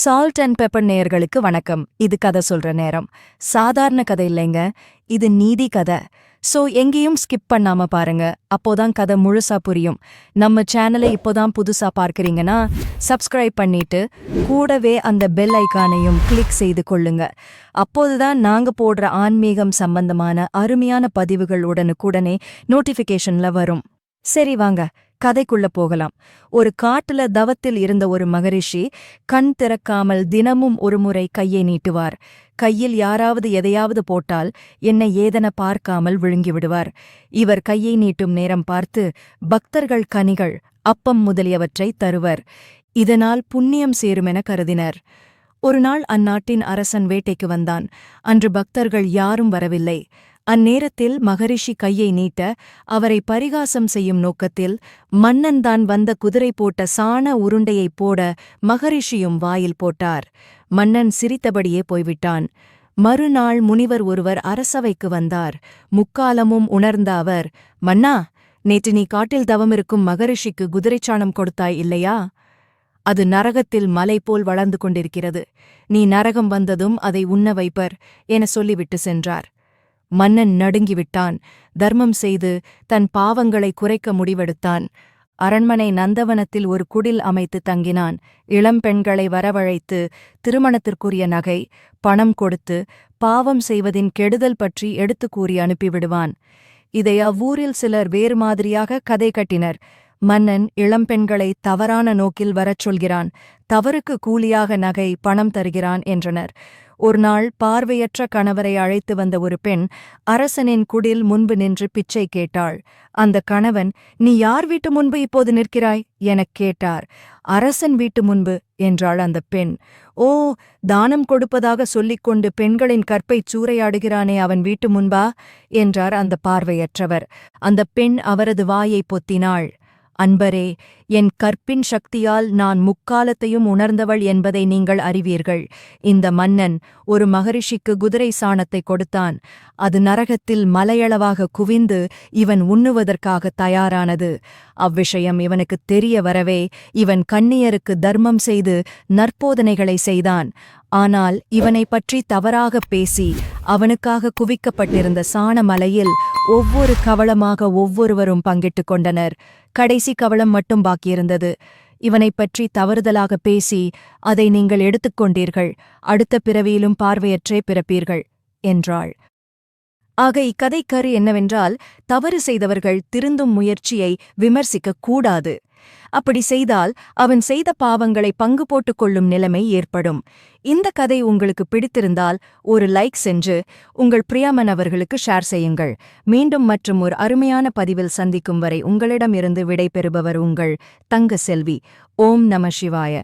Salt and pepper நேயர்களுக்கு வணக்கம். இது கதை சொல்ற நேரம். சாதாரண கதை இல்லைங்க. இது நீதி கதை. சோ எங்கேயும் ஸ்கிப் பண்ணாம பாருங்க. அப்போதான் கதை முழுசா புரியும். நம்ம சேனலை இப்போதான் புதுசா பார்க்கறீங்கன்னா சப்ஸ்கிரைப் பண்ணிட்டு கூடவே அந்த பெல் ஐக்கானையும் கிளிக் செய்து கொள்ளுங்க. அப்போதுதான் நாங்க போடுற ஆன்மீகம் சம்பந்தமான அருமையான பதிவுகள் உடனுக்குடனே நோட்டிஃபிகேஷன்ல வரும். சரி வாங்க. கதைக்குள்ள போகலாம். ஒரு காட்டுல தவத்தில் இருந்த ஒரு மகரிஷி கண் திறக்காமல் தினமும் ஒருமுறை கையை நீட்டுவார். கையில் யாராவது எதையாவது போட்டால் என்னை ஏதென பார்க்காமல் விழுங்கிவிடுவார் இவர் கையை நீட்டும் நேரம் பார்த்து பக்தர்கள் கனிகள் அப்பம் முதலியவற்றை தருவர். இதனால் புண்ணியம் சேருமென கருதினர். ஒருநாள் அந்நாட்டின் அரசன் வேட்டைக்கு வந்தான். அன்று பக்தர்கள் யாரும் வரவில்லை. அந்நேரத்தில் மகரிஷி கையை நீட்ட அவரை பரிகாசம் செய்யும் நோக்கத்தில் மன்னன் தான் வந்த குதிரை போட்ட சாண உருண்டையைப் போட மகரிஷியும் வாயில் போட்டார். மன்னன் சிரித்தபடியே போய்விட்டான். மறுநாள் முனிவர் ஒருவர் அரசவைக்கு வந்தார். முக்காலமும் உணர்ந்த அவர் மன்னா நேற்று நீ காட்டில் தவமிருக்கும் மகரிஷிக்கு குதிரைச்சாணம் கொடுத்தாய் இல்லையா? அது நரகத்தில் மலை போல் வளர்ந்து கொண்டிருக்கிறது. நீ நரகம் வந்ததும் அதை உண்ண வைப்பர் என சொல்லிவிட்டு சென்றார். மன்னன் நடுங்கிவிட்டான். தர்மம் செய்து தன் பாவங்களை குறைக்க முடிவெடுத்தான். அரண்மனை நந்தவனத்தில் ஒரு குடில் அமைத்து தங்கினான். இளம்பெண்களை வரவழைத்து திருமணத்திற்குரிய நகை பணம் கொடுத்து பாவம் செய்வதின் கெடுதல் பற்றி எடுத்துக் கூறி அனுப்பிவிடுவான். இதை அவ்வூரில் சிலர் வேறு மாதிரியாக கதை கட்டினர். மன்னன் இளம்பெண்களை தவறான நோக்கில் வரச் சொல்கிறான். தவறுக்கு கூலியாக நகை பணம் தருகிறான் என்றனர். ஒருநாள் பார்வையற்ற கணவரை அழைத்து வந்த ஒரு பெண் அரசனின் குடில் முன்பு நின்று பிச்சை கேட்டாள். அந்த கணவன் நீ யார் வீட்டு முன்பு இப்போது நிற்கிறாய்? எனக் கேட்டார். அரசன் வீட்டு முன்பு என்றாள் அந்த பெண். ஓ தானம் கொடுப்பதாக சொல்லிக்கொண்டு பெண்களின் கற்பைச் சூறையாடுகிறானே அவன் வீட்டு முன்பா? என்றார் அந்த பார்வையற்றவர். அந்த பெண் அவரது வாயை பொத்தினாள். அன்பரே என் கற்பின் சக்தியால் நான் முக்காலத்தையும் உணர்ந்தவள் என்பதை நீங்கள் அறிவீர்கள். இந்த மன்னன் ஒரு மகரிஷிக்கு குதிரை சாணத்தை கொடுத்தான். அது நரகத்தில் மலையளவாக குவிந்து இவன் உண்ணுவதற்காக தயாரானது. அவ்விஷயம் இவனுக்கு தெரிய வரவே இவன் கண்ணியருக்கு தர்மம் செய்து நற்போதனைகளை செய்தான். ஆனால் இவனை பற்றி தவறாகப் பேசி அவனுக்காக குவிக்கப்பட்டிருந்த சாணமலையில் ஒவ்வொரு கவளமாக ஒவ்வொருவரும் பங்கிட்டு கொண்டனர். கடைசி கவளம் மட்டும் பாக்கியிருந்தது. இவனைப் பற்றி தவறுதலாக பேசி அதை நீங்கள் எடுத்துக்கொண்டீர்கள் அடுத்த பிறவியிலும் பார்வையற்றே பிறப்பீர்கள் என்றாள். ஆக இக்கதைக்கரு என்னவென்றால் தவறு செய்தவர்கள் திருந்தும் முயற்சியை விமர்சிக்கக் கூடாது. அப்படி செய்தால் அவன் செய்த பாவங்களை பங்கு போட்டுக் கொள்ளும் நிலைமை ஏற்படும். இந்த கதை உங்களுக்கு பிடித்திருந்தால் ஒரு லைக் சென்று உங்கள் பிரியாமன் அவர்களுக்கு ஷேர் செய்யுங்கள். மீண்டும் மற்றும் ஒரு அருமையான பதிவில் சந்திக்கும் வரை உங்களிடமிருந்து விடை பெறுபவர் உங்கள் தங்க செல்வி. ஓம் நம சிவாய.